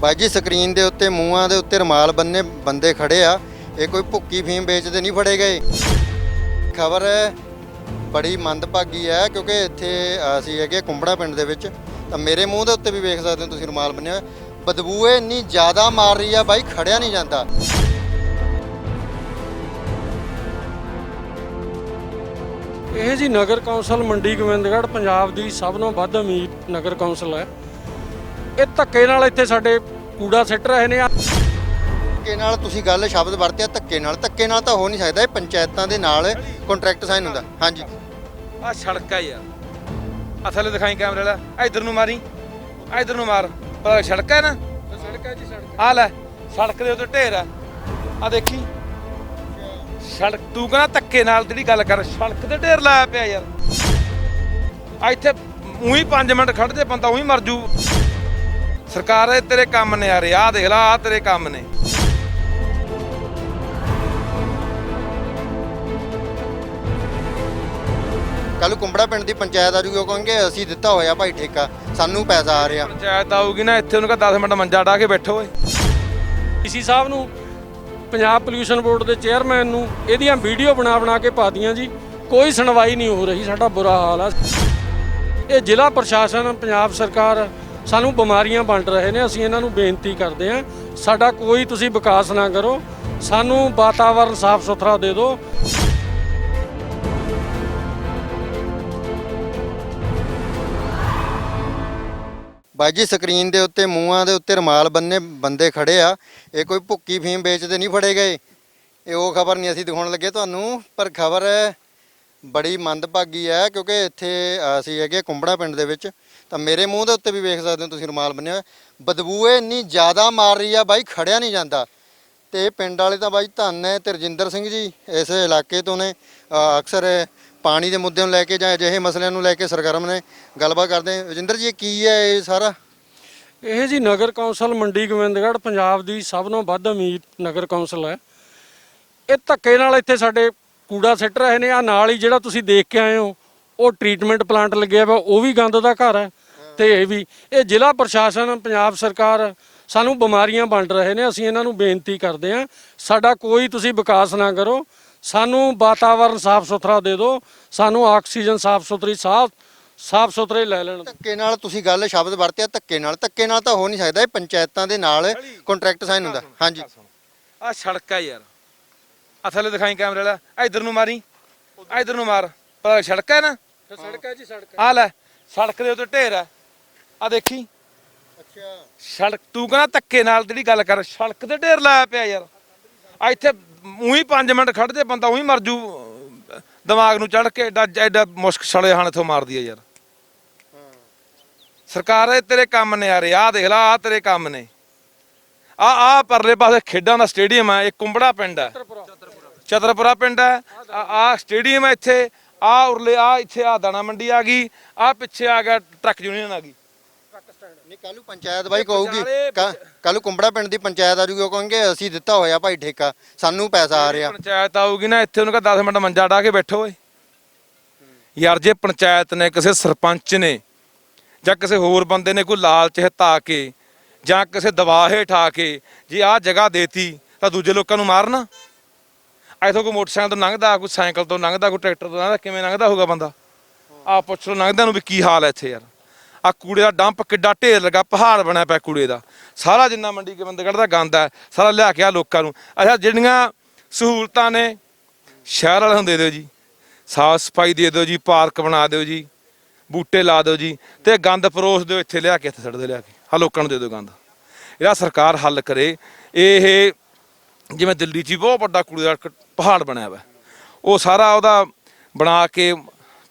ਬਾਈ ਜੀ ਸਕਰੀਨ ਦੇ ਉੱਤੇ, ਮੂੰਹਾਂ ਦੇ ਉੱਤੇ ਰਮਾਲ ਬੰਨੇ ਬੰਦੇ ਖੜੇ ਆ। ਇਹ ਕੋਈ ਭੁੱਕੀ ਫੀਮ ਵੇਚਦੇ ਨਹੀਂ ਫੜੇ ਗਏ। ਖਬਰ ਬੜੀ ਮੰਦਭਾਗੀ ਹੈ, ਕਿਉਂਕਿ ਇੱਥੇ ਅਸੀਂ ਹੈਗੇ ਕੁੰਬੜਾ ਪਿੰਡ ਦੇ ਵਿੱਚ। ਤਾਂ ਮੇਰੇ ਮੂੰਹ ਦੇ ਉੱਤੇ ਵੀ ਵੇਖ ਸਕਦੇ ਹੋ ਤੁਸੀਂ ਰਮਾਲ ਬੰਨਿਆ ਹੋਇਆ। ਬਦਬੂ ਇੰਨੀ ਜ਼ਿਆਦਾ ਮਾਰ ਰਹੀ ਆ ਬਾਈ, ਖੜਿਆ ਨਹੀਂ ਜਾਂਦਾ। ਇਹ ਜੀ ਨਗਰ ਕੌਂਸਲ ਮੰਡੀ ਗੋਬਿੰਦਗੜ੍ਹ, ਪੰਜਾਬ ਦੀ ਸਭ ਤੋਂ ਵੱਧ ਅਮੀਰ ਨਗਰ ਕੌਂਸਲ ਹੈ। ਇਹ ਧੱਕੇ ਨਾਲ ਇੱਥੇ ਸਾਡੇ ਕੂੜਾ ਸਿੱਟ ਰਹੇ ਨੇ ਧੱਕੇ ਨਾਲ ਤੁਸੀਂ ਗੱਲ ਸ਼ਬਦ ਵਰਤਿਆ ਧੱਕੇ ਨਾਲ। ਧੱਕੇ ਨਾਲ ਤਾਂ ਹੋ ਨਹੀਂ ਸਕਦਾ ਇਹ ਪੰਚਾਇਤਾਂ ਦੇ ਨਾਲ ਕੰਟਰੈਕਟ ਸਾਈਨ ਹੁੰਦਾ। ਹਾਂਜੀ। ਆ ਸੜਕ ਆ ਯਾਰ। ਆ ਥੱਲੇ ਦਿਖਾਈ ਕੈਮਰੇ ਵਾਲਾ। ਇਧਰ ਨੂੰ ਮਾਰੀ। ਇਧਰ ਨੂੰ ਮਾਰ। ਪਰ ਸੜਕ ਹੈ ਨਾ। ਸੜਕ ਹੈ ਜੀ ਸੜਕ ਆ। ਲੈ ਸੜਕ ਦੇ ਉੱਤੇ ਢੇਰ ਆ। ਆ ਦੇਖੀ। ਸੜਕ ਤੂੰ ਕਹਿੰਦਾ ਧੱਕੇ ਨਾਲ ਜਿਹੜੀ ਗੱਲ ਕਰ ਸੜਕ ਤੇ ਢੇਰ ਲਾਇਆ ਪਿਆ ਯਾਰ। ਆ ਇੱਥੇ ਉਹੀ 5 ਮਿੰਟ ਖੜ ਜੇ ਬੰਦਾ ਉਹੀ ਮਰ ਜੂ। ਸਰਕਾਰ ਇਹ ਤੇਰੇ ਕੰਮ ਨੇ ਯਾਰ ਆਹ ਦੇਖ ਲਾ ਆ ਤੇਰੇ ਕੰਮ ਨੇ। ਕੱਲ ਕੁੰਬੜਾ ਪਿੰਡ ਦੀ ਪੰਚਾਇਤ ਆ ਜੂਗੀ ਉਹ ਕਹਣਗੇ ਅਸੀਂ ਦਿੱਤਾ ਹੋਇਆ ਭਾਈ ਠੇਕਾ ਸਾਨੂੰ ਪੈਸਾ ਆ ਰਿਹਾ। ਪੰਚਾਇਤ ਆਊਗੀ ਨਾ ਇੱਥੇ ਉਹਨੂੰ ਕਹ 10 ਮਿੰਟ ਮੰਜਾ ਢਾ ਕੇ ਬੈਠੋ ਓਏ। ਡੀਸੀ ਸਾਹਿਬ ਨੂੰ ਪੰਜਾਬ ਪੋਲਿਊਸ਼ਨ ਬੋਰਡ ਦੇ ਚੇਅਰਮੈਨ ਨੂੰ ਇਹਦੀਆਂ ਵੀਡੀਓ ਬਣਾ ਬਣਾ ਕੇ ਪਾਤੀਆਂ ਜੀ ਕੋਈ ਸੁਣਵਾਈ ਨਹੀਂ ਹੋ ਰਹੀ ਸਾਡਾ ਬੁਰਾ ਹਾਲ ਆ। ਇਹ ਜ਼ਿਲ੍ਹਾ ਪ੍ਰਸ਼ਾਸਨ ਪੰਜਾਬ ਸਰਕਾਰ ਸਾਨੂੰ ਬਿਮਾਰੀਆਂ ਵੰਡ ਰਹੇ ਨੇ, ਅਸੀਂ ਇਹਨਾਂ ਨੂੰ ਬੇਨਤੀ ਕਰਦੇ ਹਾਂ, ਸਾਡਾ ਕੋਈ ਤੁਸੀਂ ਵਿਕਾਸ ਨਾ ਕਰੋ, ਸਾਨੂੰ ਵਾਤਾਵਰਨ ਸਾਫ਼ ਸੁਥਰਾ ਦੇ ਦਿਓ। ਬਾਈ ਜੀ, ਸਕਰੀਨ ਦੇ ਉੱਤੇ, ਮੂੰਹਾਂ ਦੇ ਉੱਤੇ ਰਮਾਲ ਬੰਨੇ, ਬੰਦੇ ਖੜੇ ਆ, ਇਹ ਕੋਈ ਭੁੱਕੀ ਫੀਮ ਵੇਚਦੇ ਨਹੀਂ ਫੜੇ ਗਏ। ਇਹ ਉਹ ਖਬਰ ਨਹੀਂ ਅਸੀਂ ਦਿਖਾਉਣ ਲੱਗੇ ਤੁਹਾਨੂੰ, ਪਰ ਖਬਰ ਬੜੀ ਮੰਦਭਾਗੀ ਹੈ, ਕਿਉਂਕਿ ਇੱਥੇ ਅਸੀਂ ਹੈਗੇ ਕੁੰਬੜਾ ਪਿੰਡ ਦੇ ਵਿੱਚ। ਤਾਂ ਮੇਰੇ ਮੂੰਹ ਦੇ ਉੱਤੇ ਵੀ ਵੇਖ ਸਕਦੇ ਹੋ ਤੁਸੀਂ ਰੁਮਾਲ ਬੰਨਿਆ ਹੋਇਆ। ਬਦਬੂ ਇੰਨੀ ਜ਼ਿਆਦਾ ਮਾਰ ਰਹੀ ਆ ਬਾਈ, ਖੜਿਆ ਨਹੀਂ ਜਾਂਦਾ। ਤੇ ਪਿੰਡ ਵਾਲੇ ਤਾਂ ਬਾਈ ਧੰਨ ਹੈ ਤੇ ਰਜਿੰਦਰ ਸਿੰਘ ਜੀ, ਇਸ ਇਲਾਕੇ ਤੋਂ ਨੇ। ਅਕਸਰ ਪਾਣੀ ਦੇ ਮੁੱਦੇ ਨੂੰ ਲੈ ਕੇ ਜਾਂ ਅਜਿਹੇ ਮਸਲਿਆਂ ਨੂੰ ਲੈ ਕੇ ਸਰਗਰਮ ਨੇ। ਗੱਲਬਾਤ ਕਰਦੇ ਰਜਿੰਦਰ ਜੀ ਕੀ ਹੈ ਇਹ ਸਾਰਾ? ਇਹ ਜੀ ਨਗਰ ਕੌਂਸਲ ਮੰਡੀ ਗੋਬਿੰਦਗੜ੍ਹ, ਪੰਜਾਬ ਦੀ ਸਭ ਤੋਂ ਵੱਧ ਅਮੀਰ ਨਗਰ ਕੌਂਸਲ ਹੈ। ਇਹ ਧੱਕੇ ਨਾਲ ਇੱਥੇ ਸਾਡੇ ਕੂੜਾ ਸਿੱਟ ਰਹੇ ਨੇ ਆ ਨਾਲ ਹੀ ਜਿਹੜਾ ਤੁਸੀਂ ਦੇਖ ਕੇ ਆਏ ਹੋ ਉਹ ਟ੍ਰੀਟਮੈਂਟ ਪਲਾਂਟ ਲੱਗਿਆ ਵਾ ਉਹ ਵੀ ਗੰਦ ਦਾ ਘਰ ਹੈ। ਤੇ ਇਹ ਵੀ ਇਹ ਜ਼ਿਲ੍ਹਾ ਪ੍ਰਸ਼ਾਸਨ ਪੰਜਾਬ ਸਰਕਾਰ ਸਾਨੂੰ ਬਿਮਾਰੀਆਂ ਵੰਡ ਰਹੇ ਨੇ ਅਸੀਂ ਇਹਨਾਂ ਨੂੰ ਬੇਨਤੀ ਕਰਦੇ ਹਾਂ ਸਾਡਾ ਕੋਈ ਤੁਸੀਂ ਵਿਕਾਸ ਨਾ ਕਰੋ ਸਾਨੂੰ ਵਾਤਾਵਰਨ ਸਾਫ਼ ਸੁਥਰਾ ਦੇ ਦਿਓ ਸਾਨੂੰ ਆਕਸੀਜਨ ਸਾਫ਼ ਸੁਥਰੀ ਸਾਫ਼ ਸਾਫ਼ ਸੁਥਰੇ ਲੈ ਲੈਣ। ਧੱਕੇ ਨਾਲ ਤੁਸੀਂ ਗੱਲ ਸ਼ਬਦ ਵਰਤਿਆ ਧੱਕੇ ਨਾਲ ਧੱਕੇ ਨਾਲ ਤਾਂ ਹੋ ਨਹੀਂ ਸਕਦਾ ਇਹ ਪੰਚਾਇਤਾਂ ਦੇ ਨਾਲ ਕੰਟਰੈਕਟ ਸਾਈਨ ਹੁੰਦਾ। ਹਾਂਜੀ। ਆ ਸੜਕ ਆ ਯਾਰ। ਆ ਥੱਲੇ ਦਿਖਾਈ ਕੈਮਰੇ ਵਾਲਾ ਇਧਰ ਨੂੰ ਮਾਰੀ ਇਧਰ ਨੂੰ ਮਾਰ ਪਰ ਸੜਕ ਹੈ ਨਾ? ਸੜਕ ਹੈ ਜੀ ਸੜਕ ਆ ਲੈ ਸੜਕ ਦੇ ਉੱਤੇ ਢੇਰ ਆ ਆ ਦੇਖੀ? ਅੱਛਾ। ਸੜਕ ਤੂੰ ਕਹਿੰਦਾ ਧੱਕੇ ਨਾਲ ਜਿਹੜੀ ਗੱਲ ਕਰ ਸੜਕ ਤੇ ਢੇਰ ਲਾਇਆ ਪਿਆ ਯਾਰ। ਆ ਇੱਥੇ ਉਹੀ 5 ਮਿੰਟ ਖੜ ਜੇ ਬੰਦਾ ਉਹੀ ਮਰ ਜੂ ਦਿਮਾਗ ਨੂੰ ਚੜ ਕੇ ਐਡਾ ਐਡਾ ਮੁਸ਼ਕ ਛਲੇ ਹਨ ਇਥੋਂ ਮਾਰਦੀ ਆ ਯਾਰ। ਸਰਕਾਰ ਇਹ ਤੇਰੇ ਕੰਮ ਨੇ ਯਾਰ ਆਹ ਦੇਖ ਲਾ ਆ ਤੇਰੇ ਕੰਮ ਨੇ। ਆ ਆ ਪਰਲੇ ਪਾਸੇ ਖੇਡਾਂ ਦਾ ਸਟੇਡੀਅਮ ਹੈ ਇਹ ਕੁੰਬੜਾ ਪਿੰਡ ਹੈ। ਚਤਰਪੁਰਾ ਪਿੰਡ ਹੈ। ਆ ਸਟੇਡੀਅਮ ਹੈ ਇੱਥੇ। ਆ ਉਰਲੇ ਆ ਇੱਥੇ ਆ ਦਾਣਾ ਮੰਡੀ ਆ ਗਈ। ਆ ਪਿੱਛੇ ਆ ਗਿਆ ਟਰੱਕ ਯੂਨੀਅਨ ਆ ਗਈ। ਨਹੀਂ ਕੱਲੂ ਪੰਚਾਇਤ ਬਾਈ ਕਹੂਗੀ। ਕੱਲੂ ਕੁੰਬੜਾ ਪਿੰਡ ਦੀ ਪੰਚਾਇਤ ਆ ਜੂਗੀ ਉਹ ਕਹਣਗੇ ਅਸੀਂ ਦਿੱਤਾ ਹੋਇਆ ਭਾਈ ਠੇਕਾ ਸਾਨੂੰ ਪੈਸਾ ਆ ਰਿਹਾ। ਪੰਚਾਇਤ ਆਊਗੀ ਨਾ ਇੱਥੇ ਉਹਨੂੰ ਕਹ 10 ਮਿੰਟ ਮੰਜਾ ਢਾ ਕੇ ਬੈਠੋ ਓਏ। ਯਾਰ ਜੇ ਪੰਚਾਇਤ ਨੇ ਕਿਸੇ ਸਰਪੰਚ ਨੇ ਜਾਂ ਕਿਸੇ ਹੋਰ ਬੰਦੇ ਨੇ ਕੋਈ ਲਾਲਚ ਹਤਾ ਕੇ ਜਾਂ ਕਿਸੇ ਦਬਾਅ ਹੇਠ ਕੇ ਜੇ ਆਹ ਜਗ੍ਹਾ ਦੇਤੀ ਤਾਂ ਦੂਜੇ ਲੋਕਾਂ ਨੂੰ ਮਾਰਨਾ? ਇੱਥੋਂ ਕੋਈ ਮੋਟਰਸਾਈਕਲ ਤੋਂ ਲੰਘਦਾ, ਕੋਈ ਸਾਈਕਲ ਤੋਂ ਲੰਘਦਾ, ਕੋਈ ਟਰੈਕਟਰ ਤੋਂ ਲੰਘਦਾ, ਕਿਵੇਂ ਲੰਘਦਾ ਹੋਊਗਾ ਬੰਦਾ? ਆ ਪੁੱਛ ਲੋ ਲੰਘਦਿਆਂ ਨੂੰ ਵੀ ਕੀ ਹਾਲ ਹੈ ਇੱਥੇ ਯਾਰ? ਆ ਕੂੜੇ ਦਾ ਡੰਪ ਕਿੱਡਾ ਢੇਰ ਲੱਗਾ, ਪਹਾੜ ਬਣਿਆ ਪਿਆ ਕੂੜੇ ਦਾ। ਸਾਰਾ ਜਿੰਨਾ ਮੰਡੀ ਗੋਬਿੰਦਗੜ੍ਹ ਦਾ ਗੰਦ ਹੈ, ਸਾਰਾ ਲਿਆ ਕੇ ਆ ਲੋਕਾਂ ਨੂੰ। ਅੱਛਾ, ਜਿਹੜੀਆਂ ਸਹੂਲਤਾਂ ਨੇ, ਸ਼ਹਿਰ ਵਾਲਿਆਂ ਨੂੰ ਦੇ ਦਿਓ ਜੀ। ਸਾਫ਼ ਸਫ਼ਾਈ ਦੇ ਦਿਓ ਜੀ, ਪਾਰਕ ਬਣਾ ਦਿਓ ਜੀ, ਬੂਟੇ ਲਾ ਦਿਓ ਜੀ, ਤੇ ਗੰਦ ਪਰੋਸ ਦਿਓ ਇੱਥੇ, ਲਿਆ ਕੇ ਇੱਥੇ ਛੱਡ ਦਿਓ ਲਿਆ ਕੇ। ਆ ਲੋਕਾਂ ਨੂੰ ਦੇ ਦਿਓ ਗੰਦ। ਇਹਦਾ ਸਰਕਾਰ ਹੱਲ ਕਰੇ। ਇਹ ਜਿਵੇਂ ਦਿੱਲੀ 'ਚ ਬਹੁਤ ਵੱਡਾ ਕੂੜੇ ਪਹਾੜ ਬਣਿਆ ਵਾ। ਉਹ ਸਾਰਾ ਉਹਦਾ ਬਣਾ ਕੇ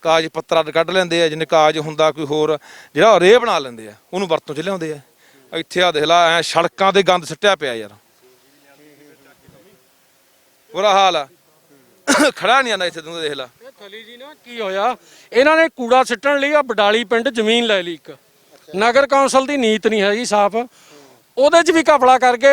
ਕਾਜ ਪੱਤਰਾਂ ਕੱਢ ਲੈਂਦੇ ਆ, ਜਿੰਨੇ ਕਾਗਜ਼ ਹੁੰਦਾ ਕੋਈ ਹੋਰ, ਜਿਹੜਾ ਰੇਹ ਬਣਾ ਲੈਂਦੇ ਆ, ਉਹਨੂੰ ਵਰਤੋਂ 'ਚ ਲਿਆਉਂਦੇ ਆ। ਇੱਥੇ ਆ ਦੇਖ ਲਾ, ਐ ਸੜਕਾਂ ਤੇ ਗੰਦ ਸਿੱਟਿਆ ਪਿਆ ਯਾਰ। ਬੁਰਾ ਹਾਲ ਆ। ਖੜਾ ਨਹੀਂ ਆਂਦਾ ਇੱਥੇ ਤੂੰ ਦੇਖ ਲਾ। ਥਲੀ ਜੀ ਨਾ ਕੀ ਹੋਇਆ? ਇਹਨਾਂ ਨੇ ਕੂੜਾ ਸਿੱਟਣ ਲਈ ਆ, ਬਡਾਲੀ ਪਿੰਡ ਜ਼ਮੀਨ ਲੈ ਲਈ ਇੱਕ। ਨਗਰ ਕੌਂਸਲ ਦੀ ਨੀਤ ਨਹੀਂ ਹੈਗੀ ਸਾਫ਼। ਉਹਦੇ 'ਚ ਵੀ ਘਪਲਾ ਕਰਕੇ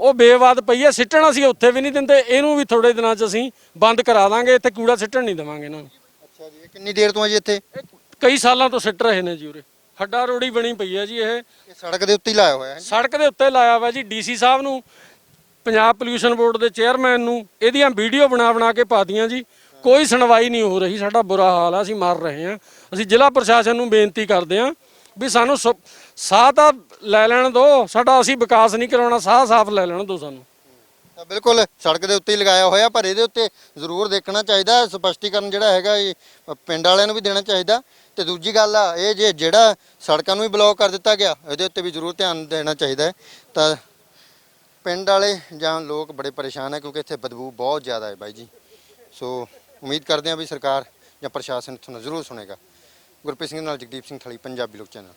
ਉਹ ਬੇਵਾਦ ਪਈ ਹੈ ਸਿੱਟਣ ਅਸੀਂ ਉੱਥੇ ਵੀ ਨਹੀਂ ਦਿੰਦੇ ਇਹਨੂੰ ਵੀ ਥੋੜੇ ਦਿਨਾਂ 'ਚ ਅਸੀਂ ਬੰਦ ਕਰਾ ਦਾਂਗੇ ਇੱਥੇ ਕੂੜਾ ਸਿੱਟਣ ਨਹੀਂ ਦੇਵਾਂਗੇ ਇਹਨਾਂ ਨੂੰ। ਅੱਛਾ ਜੀ ਕਿੰਨੀ ਦੇਰ ਤੋਂ ਆ ਜੀ ਇੱਥੇ? ਇਹ ਕਈ ਸਾਲਾਂ ਤੋਂ ਸਿੱਟ ਰਹੇ ਨੇ ਜੀ ਉਰੇ। ਹੱਡਾ ਰੋੜੀ ਬਣੀ ਪਈ ਹੈ ਜੀ ਇਹ। ਇਹ ਸੜਕ ਦੇ ਉੱਤੇ ਹੀ ਲਾਇਆ ਹੋਇਆ ਹੈ ਸੜਕ ਦੇ ਉੱਤੇ ਲਾਇਆ ਵਾ ਜੀ ਡੀਸੀ ਸਾਹਿਬ ਨੂੰ ਪੰਜਾਬ ਪੋਲਿਊਸ਼ਨ ਬੋਰਡ ਦੇ ਚੇਅਰਮੈਨ ਨੂੰ ਇਹਦੀਆਂ ਵੀਡੀਓ ਬਣਾ ਬਣਾ ਕੇ ਪਾਤੀਆਂ ਜੀ। ਕੋਈ ਸੁਣਵਾਈ ਨਹੀਂ ਹੋ ਰਹੀ ਸਾਡਾ ਬੁਰਾ ਹਾਲ ਆ ਅਸੀਂ ਮਰ ਰਹੇ ਹਾਂ। ਅਸੀਂ ਜ਼ਿਲ੍ਹਾ ਪ੍ਰਸ਼ਾਸਨ ਨੂੰ ਬੇਨਤੀ ਕਰਦੇ ਹਾਂ ਵੀ ਸਾਨੂੰ ਸਾਹ ਤਾਂ ਲੈ ਲੈਣ ਦਿਓ ਸਾਡਾ ਅਸੀਂ ਵਿਕਾਸ ਨਹੀਂ ਕਰਾਉਣਾ, ਸਾਹ ਸਾਫ਼ ਲੈ ਲੈਣ ਦਿਓ ਸਾਨੂੰ। ਤਾਂ ਬਿਲਕੁਲ, ਸੜਕ ਦੇ ਉੱਤੇ ਹੀ ਲਗਾਇਆ ਹੋਇਆ, ਪਰ ਇਹਦੇ ਉੱਤੇ ਜ਼ਰੂਰ ਦੇਖਣਾ ਚਾਹੀਦਾ, ਸਪਸ਼ਟੀਕਰਨ ਜਿਹੜਾ ਹੈਗਾ ਇਹ ਪਿੰਡ ਵਾਲਿਆਂ ਨੂੰ ਵੀ ਦੇਣਾ ਚਾਹੀਦਾ। ਤੇ ਦੂਜੀ ਗੱਲ ਆ, ਇਹ ਜੇ ਜਿਹੜਾ ਸੜਕਾਂ ਨੂੰ ਵੀ ਬਲੌਕ ਕਰ ਦਿੱਤਾ ਗਿਆ, ਇਹਦੇ ਉੱਤੇ ਵੀ ਜ਼ਰੂਰ ਧਿਆਨ ਦੇਣਾ ਚਾਹੀਦਾ ਹੈ। ਤਾਂ ਪਿੰਡ ਵਾਲੇ ਜਾਂ ਲੋਕ ਬੜੇ ਪਰੇਸ਼ਾਨ ਹੈ ਕਿਉਂਕਿ ਇੱਥੇ ਬਦਬੂ ਬਹੁਤ ਜ਼ਿਆਦਾ ਹੈ ਬਾਈ ਜੀ। ਸੋ ਉਮੀਦ ਕਰਦੇ ਹਾਂ ਵੀ ਸਰਕਾਰ ਜਾਂ ਪ੍ਰਸ਼ਾਸਨ ਤੁਹਾਨੂੰ ਜ਼ਰੂਰ ਸੁਣੇਗਾ। ਗੁਰਪ੍ਰੀਤ ਸਿੰਘ ਨਾਲ ਜਗਦੀਪ ਸਿੰਘ ਥਲੀ ਪੰਜਾਬੀ ਲੋਕ ਚੈਨਲ।